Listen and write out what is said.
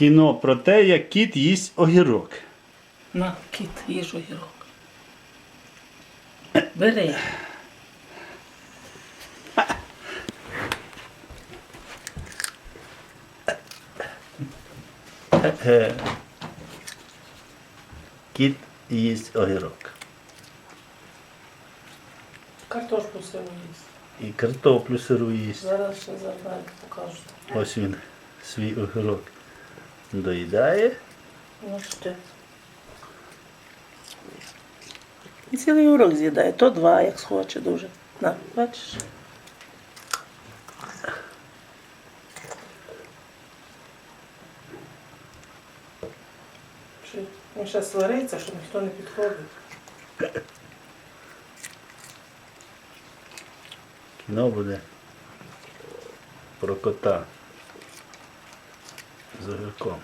Кіно про те, як кіт їсть огірок. На, кіт, їж огірок. Бери. Кіт їсть огірок. Картошку сиру їсть. І картоплю сиру їсть. Зараз ще завдання покажу. Ось він свій огірок доїдає. Ну що? І цілий урок з'їдає, то два, як схоче дуже. На, бачиш? Він ще свариться, що ніхто не підходить. Кіно буде про кота з огірком.